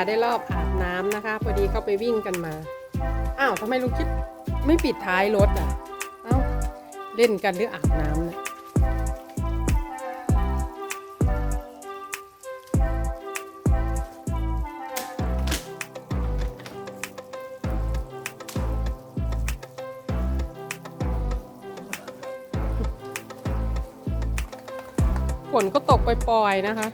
าได้รอบอาบน้ำนะคะ พอดีเขาไปวิ่งกันมา อ้าวทำไมลุงคิดไม่ปิดท้ายรถอะ เอ้าเล่นกันหรืออาบน้ำนะฝนก็ตกปล่อยๆนะคะ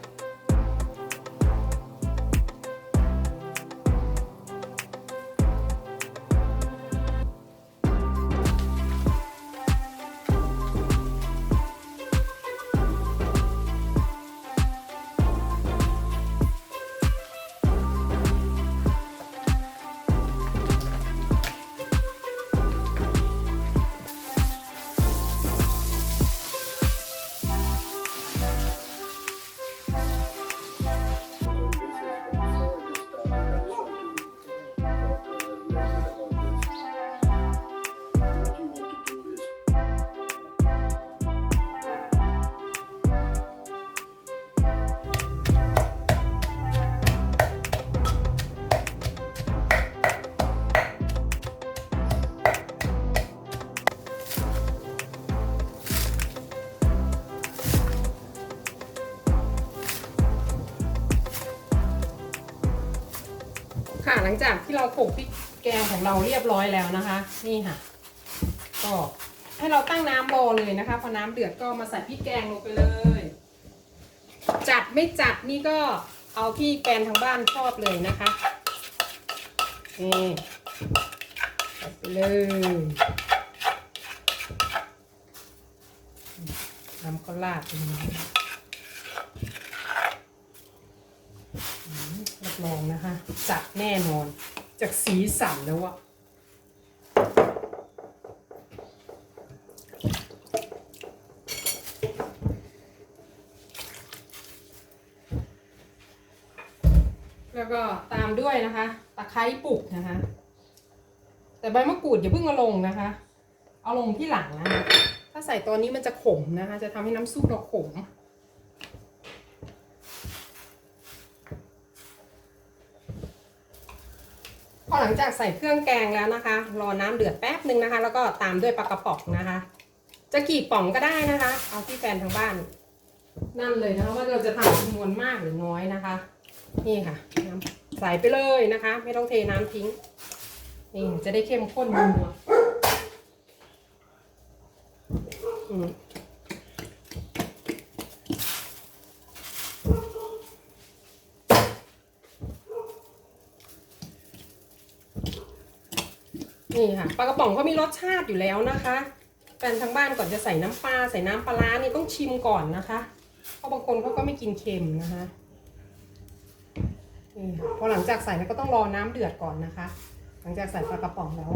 งจากที่เราโขลกพริกแกงของเราเรียบร้อยแล้วนะคะ นี่ค่ะ ก็ให้เราตั้งน้ำรอเลยนะคะพอน้ำเดือดก็มาใส่พริกแกงลงไปเลย จัดไม่จัดนี่ก็เอาที่แกนทางบ้านชอบเลยนะคะนี่ไปเลยน้ำก็ราดไปเลยอืมรับรองนะคะ จัดแน่นอน จากสีสันแล้วอะแล้วก็ตามด้วยนะคะ ตะไคร้ปลูกนะคะ แต่ใบมะกรูดอย่าเพิ่งเอาลงนะคะ เอาลงที่หลังนะคะ ถ้าใส่ตอนนี้มันจะขมนะคะ จะทำให้น้ำซุปเราขม หลังจากใส่เครื่องแกงแล้วนะคะ รอน้ำเดือดแป๊บหนึ่งนะคะ แล้วก็ตามด้วยปลากระป๋องนะคะ จะกี่ป่องก็ได้นะคะ เอาที่แฟนทางบ้าน นั่นเลยนะคะว่าเราจะทำจำนวนมากหรือน้อยนะคะ นี่ค่ะน้ำใส่ไปเลยนะคะ ไม่ต้องเทน้ำทิ้งนี่จะได้เข้มข้นนัวอืม นี่ค่ะปลากระป๋องเขามีรสชาติอยู่แล้วนะคะแฟนทางบ้านก่อนจะใส่น้ำปลาใส่น้ำปลาร้านี่ต้องชิมก่อนนะคะ เพราะบางคนเขาก็ไม่กินเค็มนะคะนี่ค่ะพอหลังจากใส่แล้วก็ต้องรอน้ำเดือดก่อนนะคะ หลังจากใส่ปลากระป๋องแล้ว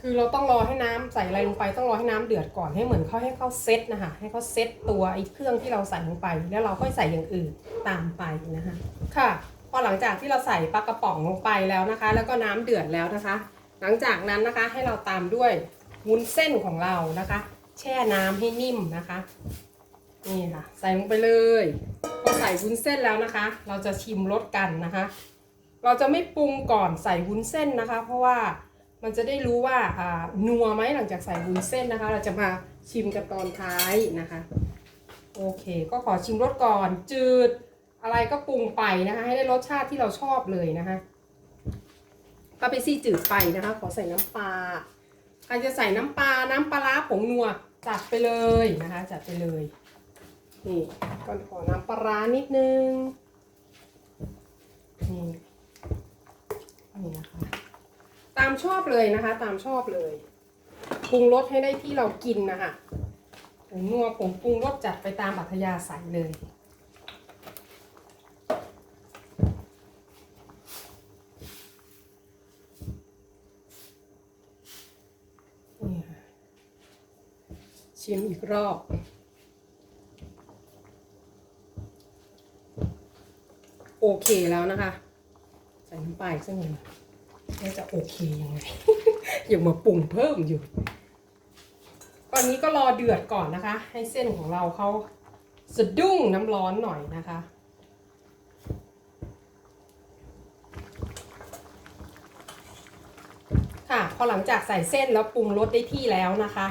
คือเราต้องรอให้น้ำใส่อะไรลงไปต้องรอให้น้ำเดือดก่อนให้เหมือนเขาให้เขาเซตนะคะ ให้เขาเซตตัวไอ้เครื่องที่เราใส่ลงไป แล้วเราค่อยใส่อย่างอื่นตามไปนะคะ ค่ะ พอหลังจากที่เราใส่ปลากระป๋องลงไปแล้วนะคะ แล้วก็น้ำเดือดแล้วนะคะ หลังจากนั้นนะคะให้เราตามด้วยวุ้นเส้นของเรานะคะ แช่น้ำให้นิ่มนะคะนี่ค่ะใส่ลงไปเลยพอใส่วุ้นเส้นแล้วนะคะ เราจะชิมรสกันนะคะ เราจะไม่ปรุงก่อนใส่วุ้นเส้นนะคะ เพราะว่ามันจะได้รู้ว่าอ่านัวไหมหลังจากใส่วุ้นเส้นนะคะ เราจะมาชิมกันตอนท้ายนะคะ โอเค ก็ขอชิมรสก่อนจืด อะไรก็ปรุงไปนะคะให้ได้รสชาติที่เราชอบเลยนะคะปลาเปซี่จืดไปนะคะ ขอใส่น้ำปลาใครจะใส่น้ำปลาน้ำปลาร้าผงนัวจัดไปเลยนะคะ จัดไปเลยนี่ก่อนขอน้ำปลาร้านิดนึงนี่นี่นะคะ ตามชอบเลยนะคะ ตามชอบเลยปรุงรสให้ได้ที่เรากินนะคะผงนัวผงปรุงรสจัดไปตามอัธยาศัยเลย ชิมอีกรอบ โอเคแล้วนะคะ ใส่น้ำปลาอีกสักหน่อยแล้วจะโอเคยังไงอย่ามาปรุงเพิ่มอยู่ ตอนนี้ก็รอเดือดก่อนนะคะ ให้เส้นของเราเขาสะดุ้งน้ำร้อนหน่อยนะคะค่ะพอหลังจากใส่เส้นแล้วปรุงรสได้ที่แล้วนะคะ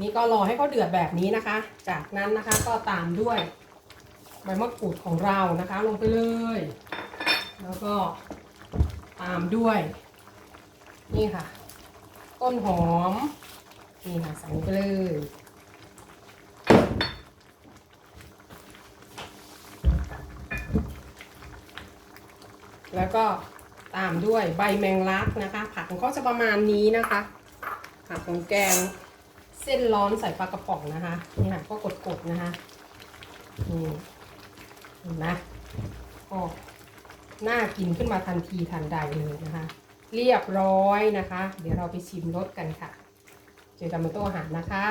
นี่ก็รอให้เขาเดือดแบบนี้นะคะ จากนั้นนะคะก็ตามด้วยใบมะกรูดของเรานะคะ ลงไปเลย แล้วก็ตามด้วย นี่ค่ะ ต้นหอม นี่ค่ะใส่ไปเลยแล้วก็ตามด้วยใบแมงลักนะคะ ผักของเขาจะประมาณนี้นะคะ ผักของแกง เส้นร้อนใส่ปลากระป๋องนะคะนี่ค่ะก็กดๆนะคะนี่เห็นไหมก็น่ากินขึ้นมาทันทีทันใดเลยนะคะ เรียบร้อยนะคะ เดี๋ยวเราไปชิมรสกันค่ะ เจอกันบนโต๊ะอาหารนะคะ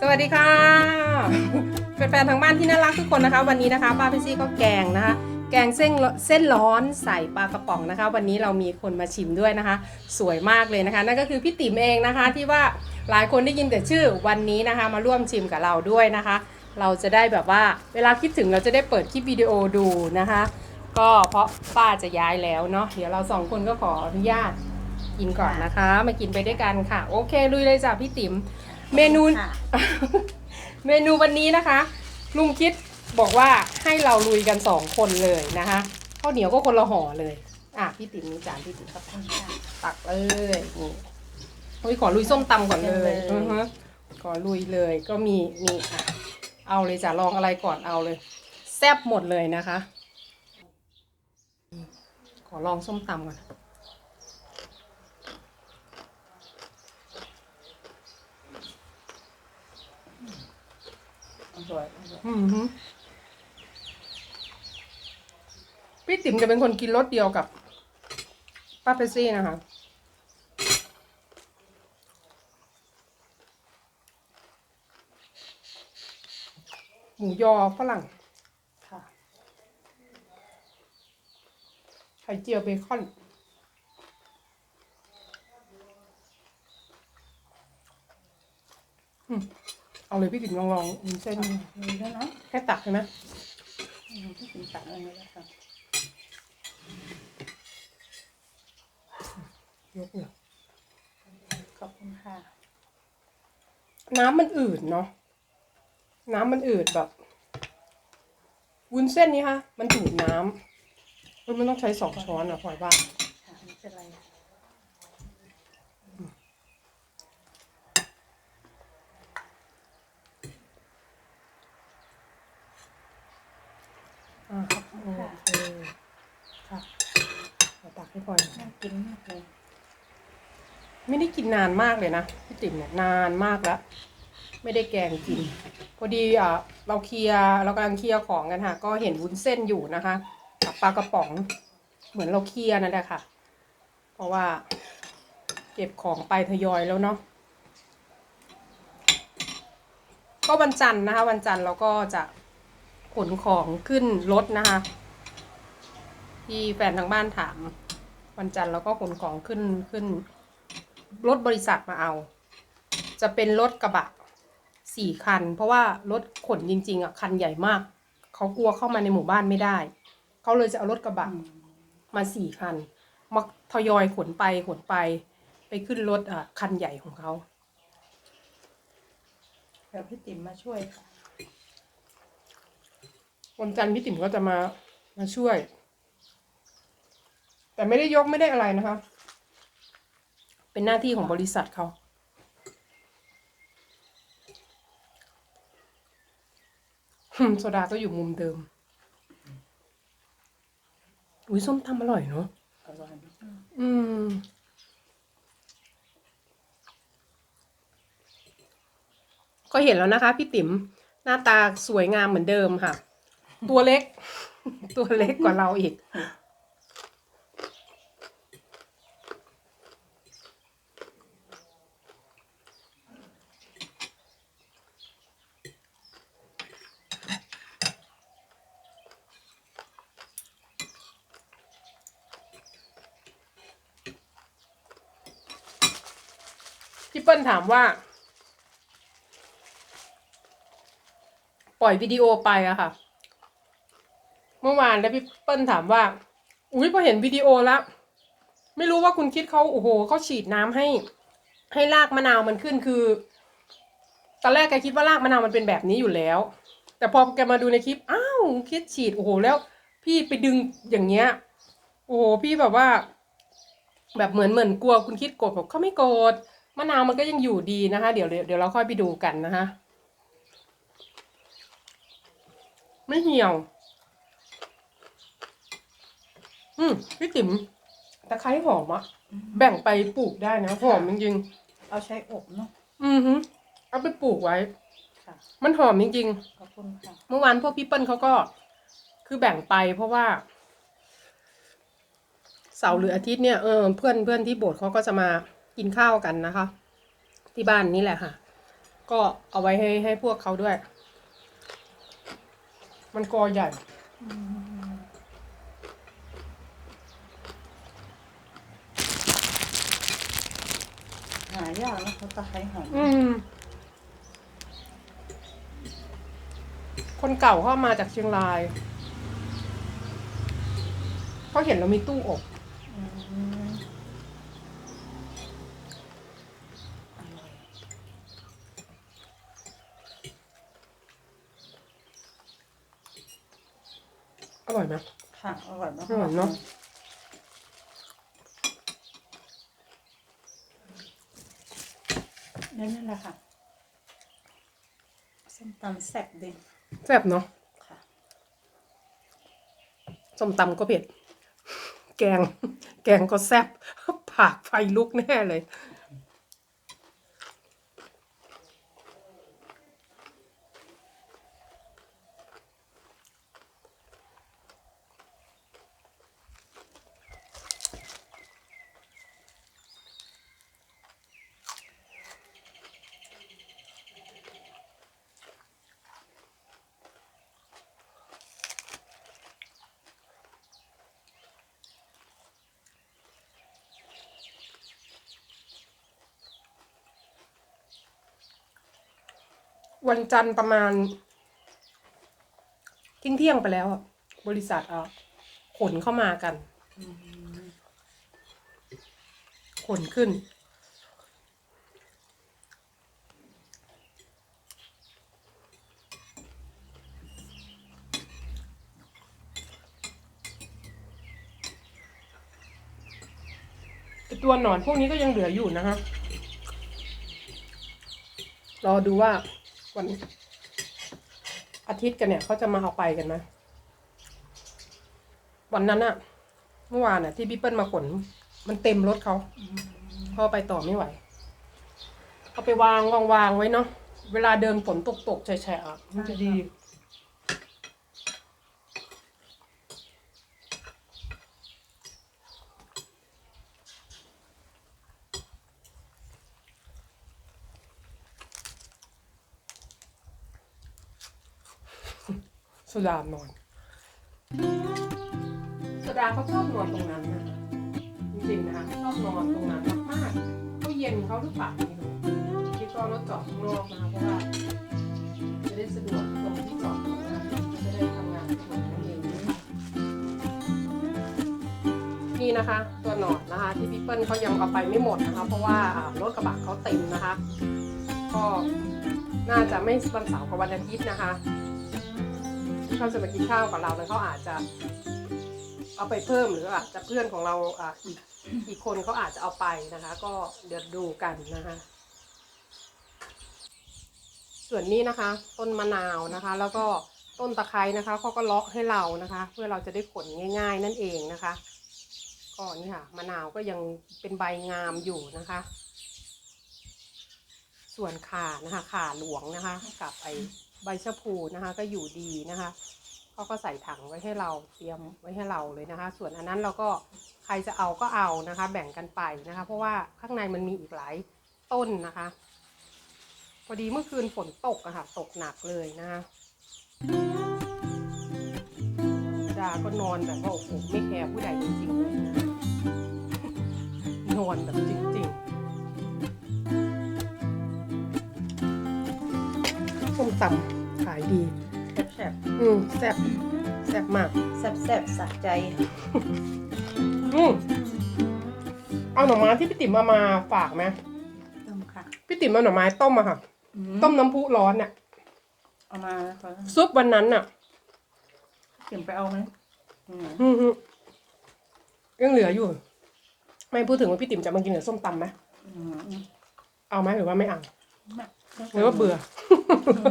สวัสดีค่ะ แฟนๆทางบ้านที่น่ารักทุกคนนะคะ วันนี้นะคะป้าพี่ซี่ก็แกงนะคะ แกงเส้นเส้นร้อนใส่ปลากระป๋องนะคะ วันนี้เรามีคนมาชิมด้วยนะคะ สวยมากเลยนะคะ นั่นก็คือพี่ติ๋มเองนะคะ ที่ว่าหลายคนได้ยินแต่ชื่อวันนี้นะคะ มาร่วมชิมกับเราด้วยนะคะ เราจะได้แบบว่าเวลาคิดถึงเราจะได้เปิดคลิปวิดีโอดูนะคะ ก็เพราะป้าจะย้ายแล้วเนาะเดี๋ยวเราสองคนก็ขออนุญาตกินก่อนนะคะ มากินไปด้วยกันค่ะ โอเคลุยเลยจ้ะพี่ติ๋มเมนู ค่ะ เมนูวันนี้นะคะ ลุงคิดบอกว่าให้เราลุยกันสองคนเลยนะคะข้าวเหนียวก็คนละห่อเลย อะพี่ติ๋มมีจานพี่ติ๋มครับตักเลยนี่เฮ้ยขอลุยส้มตำก่อนเลยเชิญเลยอือฮะขอลุยเลยก็มีนี่อะเอาเลยจ้ะลองอะไรก่อนเอาเลย แซ่บหมดเลยนะคะ ขอลองส้มตำก่อน อร่อยอร่อยอือฮึพี่ติ๋มจะเป็นคนกินรสเดียวกับป้าเปซี่นะคะ หมูยอฝรั่งค่ะ ไข่เจียวเบคอนอืม เอาเลยพี่ติ๋มลองลองมีเส้นมีด้วยเนาะแค่ตักใช่ไหมมีที่กินตักอะไรแล้วค่ะยกเลยขอบคุณค่ะ น้ำมันอืดเนาะน้ำมันอืดแบบวุ้นเส้นนี้ฮะมันดูดน้ำเฮ้ยมันต้องใช้สองช้อนอะพลอยว่าค่ะไม่เป็นไร อ่าครับโอเคค่ะเดี๋ยวตักให้พลอย น่า กินมากเลยไม่ได้กินนานมากเลยนะพี่ติ๋มเนี่ยนานมากแล้วไม่ได้แกงกิน พอดีอะเราเคลียร์เรากำลังเคลียร์ของกันค่ะ ก็เห็นวุ้นเส้นอยู่นะคะกับปลากระป๋องเหมือนเราเคลียร์นั่นแหละค่ะ เพราะว่า เก็บของไปทยอยแล้วเนาะก็วันจันทร์นะคะ วันจันทร์เราก็จะขนของขึ้นรถนะคะ ที่แฟนทางบ้านถาม วันจันทร์เราก็ขนของขึ้นขึ้นรถบริษัทมาเอา จะเป็นรถกระบะสี่คัน เพราะว่ารถขนจริง ๆอะคันใหญ่มาก เขากลัวเข้ามาในหมู่บ้านไม่ได้ เขาเลยจะเอารถกระบะอืมมาสี่คันมาทยอยขนไปขนไป ไปขึ้นรถอะคันใหญ่ของเขาเดี๋ยวพี่ติ๋มมาช่วยค่ะวันจันทร์พี่ติ๋มก็จะมามาช่วย แต่ไม่ได้ยกไม่ได้อะไรนะคะ เป็นหน้าที่ของบริษัทเขา โซดาก็อยู่มุมเดิม อุ้ยส้มตำอร่อยเนาะอือยอืมก็เห็นแล้วนะคะ พี่ติ๋มหน้าตาสวยงามเหมือนเดิมค่ะ ตัวเล็ก ตัวเล็กกว่าเราอีก ถามว่า ปล่อยวิดีโอไปอะค่ะ เมื่อวานแล้วพี่เปิ้ลถามว่า อุ้ยพอเห็นวิดีโอแล้ว ไม่รู้ว่าคุณคิดเขาโอ้โหเขาฉีดน้ำให้ ให้รากมะนาวมันขึ้นคือ ตอนแรกแกคิดว่ารากมะนาวมันเป็นแบบนี้อยู่แล้ว แต่พอแกมาดูในคลิปอ้าวคิดฉีดโอ้โหแล้ว พี่ไปดึงอย่างเงี้ย โอ้โหพี่แบบว่า แบบเหมือนเหมือนกลัวคุณคิดโกรธบอเขาไม่โกรธ มะนาวมันก็ยังอยู่ดีนะคะเดี๋ยวเดี๋ยวเดี๋ยวเราค่อยไปดูกันนะคะ ไม่เหี่ยว อืมพี่ติ๋มตะไคร้หอมอะแบ่งไปปลูกได้นะหอมจริงเอาใช้อบเนาะๆอือฮึเอาไปปลูกไว้ค่ะมันหอมจริงขอบคุณค่ะๆเมื่อวานพวกพี่เปิ้ลเขาก็ คือแบ่งไปเพราะว่า เสาร์หรืออาทิตย์เนี่ยเออเพื่อนเพื่อนที่โบสถ์เขาก็จะมา กินข้าวกันนะคะ ที่บ้านนี่แหละค่ะ ก็เอาไว้ให้ให้พวกเขาด้วย มันกอใหญ่หายากนะเขาตะไคร้หอมอืม คนเก่าเข้ามาจากเชียงรายเขาเห็นเรามีตู้อบ อืมอร่อย อร่อยไหม ค่ะอร่อยมาก อร่อยเนอะ นั่นนั่นแหละค่ะ ส้มตำแซ่บดีแซ่บเนาะค่ะส้มตำก็เผ็ด แกง แกงก็แซ่บ ผากไฟลุกแน่เลย วันจันทร์ประมาณเที่ยงเที่ยงไปแล้วอะบริษัทอะขนเข้ามากัน ขนขึ้น ตัวหนอนพวกนี้ก็ยังเหลืออยู่นะฮะ รอดูว่า วันอาทิตย์กันเนี่ยเขาจะมาเอาไปกันไหมวันนั้นอะเมื่อวานอะที่พี่เปิ้ลมาขน มันเต็มรถเขาเขาเอาไปต่อไม่ไหวเอาไปวางวางวางไว้เนาะเวลาเดินฝนตกตกๆแฉะๆอะมันจะดี สุดานอน สุดาเขาชอบนอนตรงนั้นนะจริงๆนะคะชอบนอนตรงนั้นมากๆเขาเย็นเขาหรือเปล่าไม่รู้ที่ก็รถจอดข้างนอกนะคะเพราะว่าจะได้สะดวกตรงที่จอดนะคะจะได้ทำงานสะดวกนั่นเองนะคะนี่นะคะ ตัวหนอนนะคะ ที่พี่เปิ้ลเขายังเอาไปไม่หมดนะคะ เพราะว่ารถกระบะเขาเต็มนะคะ ก็น่าจะไม่วันเสาร์กับวันอาทิตย์นะคะ ที่เขาจะมากินข้าวกับเราแล้วเขาอาจจะ เอาไปเพิ่มหรืออาจจะเพื่อนของเราอ่าอีกอีกคนเขาอาจจะเอาไปนะคะ ก็เดี๋ยวดูกันนะคะ ส่วนนี้นะคะ ต้นมะนาวนะคะ แล้วก็ต้นตะไคร้นะคะเขาก็เลาะให้เรานะคะ เพื่อเราจะได้ขนง่าย ๆ นั่นเองนะคะก็นี่ค่ะมะนาวก็ยังเป็นใบงามอยู่นะคะ ส่วนขานะคะขาหลวงนะคะกับไอ ใบชะพูนะคะ ก็อยู่ดีนะคะเขาก็ใส่ถังไว้ให้เราเตรียมไว้ให้เราเลยนะคะ ส่วนอันนั้นเราก็ใครจะเอาก็เอานะคะ แบ่งกันไปนะคะ เพราะว่าข้างในมันมีอีกหลายต้นนะคะ พอดีเมื่อคืนฝนตกอะค่ะ ตกหนักเลยนะคะดาก็นอนแบบว่าโอ้โหไม่แคร์ผู้ใดจริงๆเลยนะนอนแบบจริง ๆ ตำขายดี แซ่บอืมแซ่บแซ่บมากแซ่บแซ่บๆสะใจ อืมเอาหน่อไม้ที่พี่ติ๋มเอามาฝากไหมต้มค่ะพี่ติ๋มเอาหน่อไม้ต้มอะค่ะ ต้มน้ำพุร้อนน่ะเอามาขอซุปวันนั้นน่ะ เก็บไปเอาไหมอืมอืมฮึยังเหลืออยู่ ไม่พูดถึงว่าพี่ติ๋มจะมากินกับส้มตำไหมอืมอืมเอาไหมหรือว่าไม่เอาไม่หรือว่าเบื่ออืม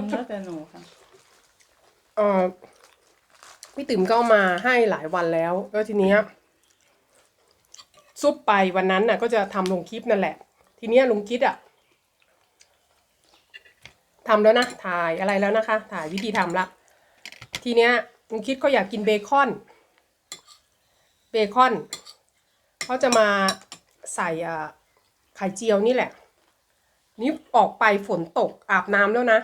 แล้วแต่หนูค่ะ เออพี่ติ๋มก็เอามาให้หลายวันแล้วแล้วทีเนี้ยซุปไปวันนั้นน่ะ ก็จะทำลงคลิปนั่นแหละ ทีเนี้ยลุงคิดอะทำแล้วนะ ถ่ายอะไรแล้วนะคะ ถ่ายวิธีทำละ ทีเนี้ยลุงคิดก็อยากกินเบคอน เบคอนเขาจะมาใส่อ่ไข่เจียวนี่แหละ นี่ออกไปฝนตกอาบน้ำแล้วนะ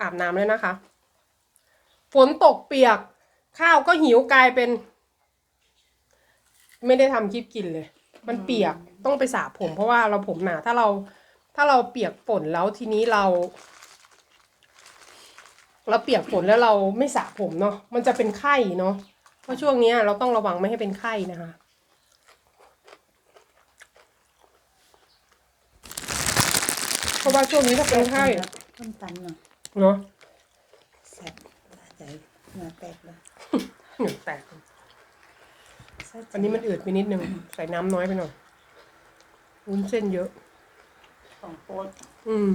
อาบน้ำแล้วนะคะ ฝนตกเปียก ข้าวก็หิวกลายเป็น ไม่ได้ทำคลิปกินเลย มันเปียกต้องไปสระผม เพราะว่าเราผมหนาถ้าเรา ถ้าเราเปียกฝนแล้วทีนี้เรา เราเปียกฝนแล้วเราไม่สระผมเนาะมันจะเป็นไข้เนาะเพราะช่วงนี้เราต้องระวังไม่ให้เป็นไข้นะคะ เพ ราะว่าช่วงนี้ถ้าเป็นไข้ต้มตำหน่อยเนาะแซ่บสะใจเหงื่อแตกเลยเหงื่อแตกอันนี้มันอืดไปนิดนึง ใส่น้ำน้อยไปหน่อยวุ้นเส้นเยอะของโป๊ดอืม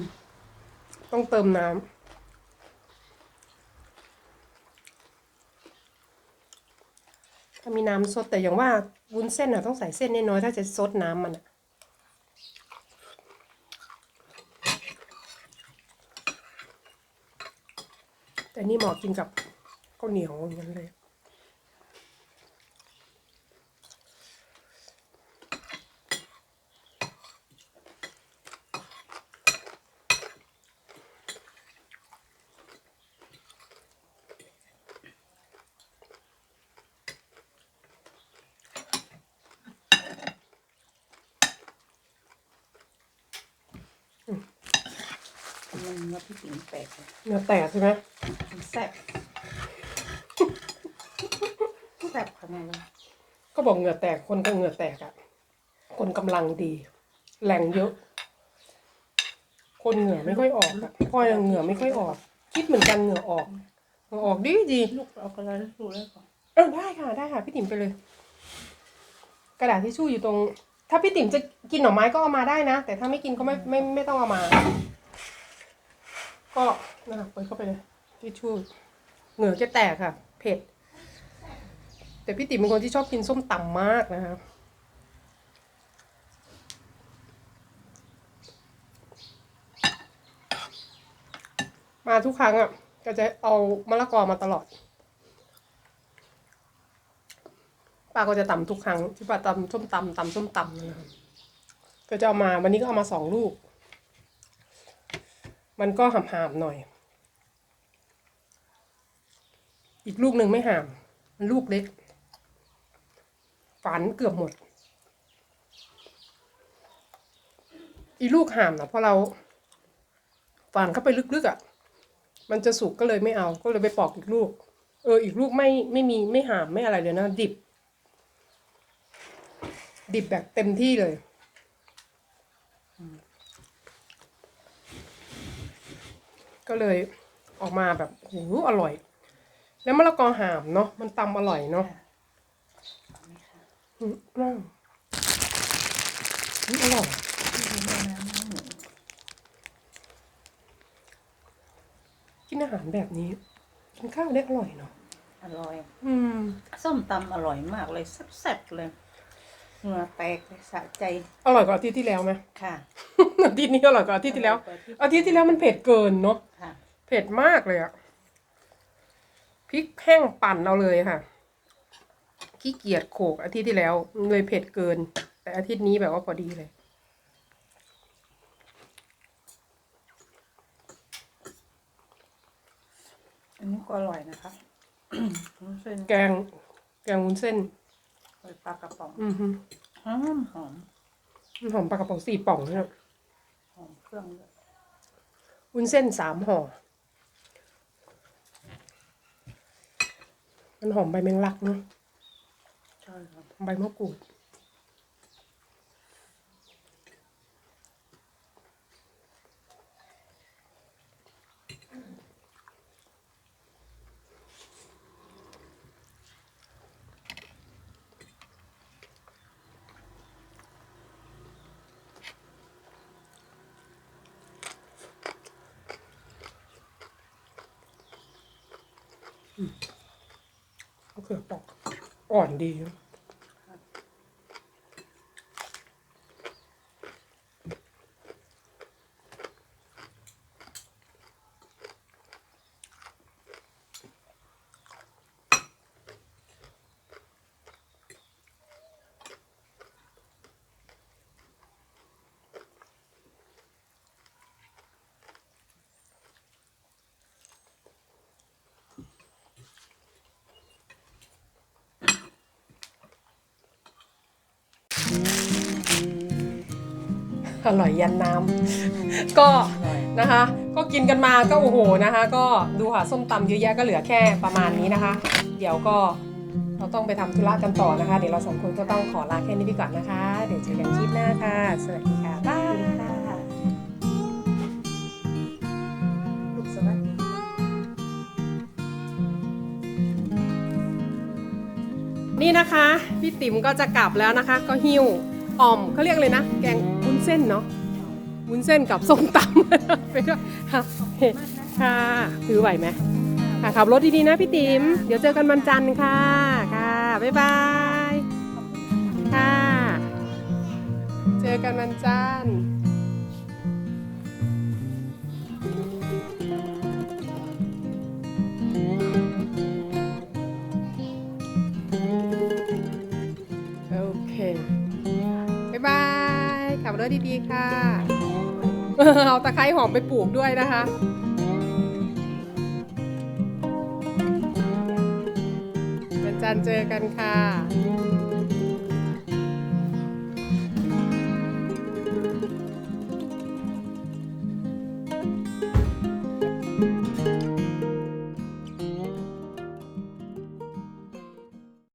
ต้องเติมน้ำถ้ามีน้ำสดแต่อย่างว่าวุ้นเส้นอะต้องใส่เส้นน้อยๆถ้าจะซดน้ำมันอะ นี่เหมาะกินกับข้าวเหนียวอย่างนั้นเลยมันเนื้อพี่ติ๋มแตกเลยเนื้อแตกใช่ไหมมัน แซ่บแซ่บขนาดเลยก็บอกเหงื่อแตกคนก็เหงื่อแตกอะคนกำลังดี แรงเยอะ คนเหงื่อไม่ค่อยออกอะพ่อยเหงื่อไม่ค่อยออก คิดเหมือนกันเหงื่อออกเหงื่อออกดีดีลูกเอากระดาษทิชชู่แล้วก่อนเออได้ค่ะได้ค่ะ พี่ติ๋มไปเลย กระดาษทิชชู่อยู่ตรง ถ้าพี่ติ๋มจะกินหน่อไม้ก็เอามาได้นะ แต่ถ้าไม่กินก็ไม่ไม่ไม่ต้องเอามา ก็นะคะเปิดเข้าไปเลย ทิชชู่เหงื่อจะแตกค่ะ เผ็ด แต่พี่ติ๋มเป็นคนที่ชอบกินส้มตำมากนะคะมาทุกครั้งอะ ก็จะเอามะละกอมาตลอดป้าก็จะตำทุกครั้งที่ป้าตำส้มตำตำส้มตำนะครับก็จะเอามาวันนี้ก็เอามาสองลูก มันก็หามๆหน่อย อีกลูกหนึ่งไม่หามมันลูกเล็ก ฝันเกือบหมด อีลูกหามนะเพราะเราฝันเข้าไปลึกๆอะ่ะ มันจะสุกก็เลยไม่เอา ก็เลยไปปอกอีกลูก เออ อีกลูกไม่ไม่มีไม่หามไม่อะไรเลยนะ ดิบ ดิบแบบเต็มที่เลยก็เลยออกมาแบบโหอร่อย แล้วมะละกอหามเนาะมันตำอร่อยเนาะอืมอืมอืมอร่อยกินอาหารแบบนี้กินข้าวได้อร่อยเนาะอร่อย อืม ส้มตำอร่อยมากเลยแซ่บๆเลยเหงื่อแตกเลยสะใจอร่อยกว่าอาทิตย์ที่แล้วไหม ค่ะอาทิตย์นี้อร่อยกว่าอาทิตย์ที่แล้ว อาทิตย์ที่แล้วมันเผ็ดเกินเนาะค่ะ เผ็ดมากเลยอะพ ริกแห้งปั่นเอาเลยค่ะขี้เกียจโขกอาทิตย์ที่แล้วเลยเผ็ดเกิน แต่อาทิตย์นี้แบบว่าพอดีเลย อันนี้ก็อร่อยนะคะวุ้นเส้นแกงแกงวุ้นเส้นใส่ปลากระป๋องอือฮึหอมหอมหอมปลากระป๋องสี่ป่องเนี่ยหอมเครื่องด้วยวุ้นเส้นสามห่อ มันหอมใบแมงลักเนาะใช่ครับใบมะกรูดมะ เขือปอกอ่อนดีนะ อร่อยยันน้ำก็อร่อยนะคะ ก็กินกันมาก็โอ้โหนะคะ ก็ดูค่ะส้มตำเยอะแยะก็เหลือแค่ประมาณนี้นะคะ เดี๋ยวก็เราต้องไปทำธุระกันต่อนะคะ เดี๋ยวเราสองคนก็ต้องขอลาแค่นี้ไปก่อนนะคะ เดี๋ยวเจอกันคลิปหน้าค่ะ สวัสดีค่ะบ๊ายค่ะลูกสวัสดีนี่นะคะ พี่ติ๋มก็จะกลับแล้วนะคะ ก็หิ้วอ่อมเขาเรียกเลยนะ แกงวุ้น เส้นเนาะวุ้นเส้นกับส้มตำไปด้วยค่ะค่ะถือไหวไหมค่ะขับรถดีๆนะพี่ติ๋มเดี๋ยวเจอกันวันจันทร์ค่ะค่ะบ๊ายบายค่ะ เจอกันวันจันทร์ายขับรถดีๆค่ะเอาตะไคร้หอมไปปลูกด้วยนะคะวันจันทร์เจอกันค่ะ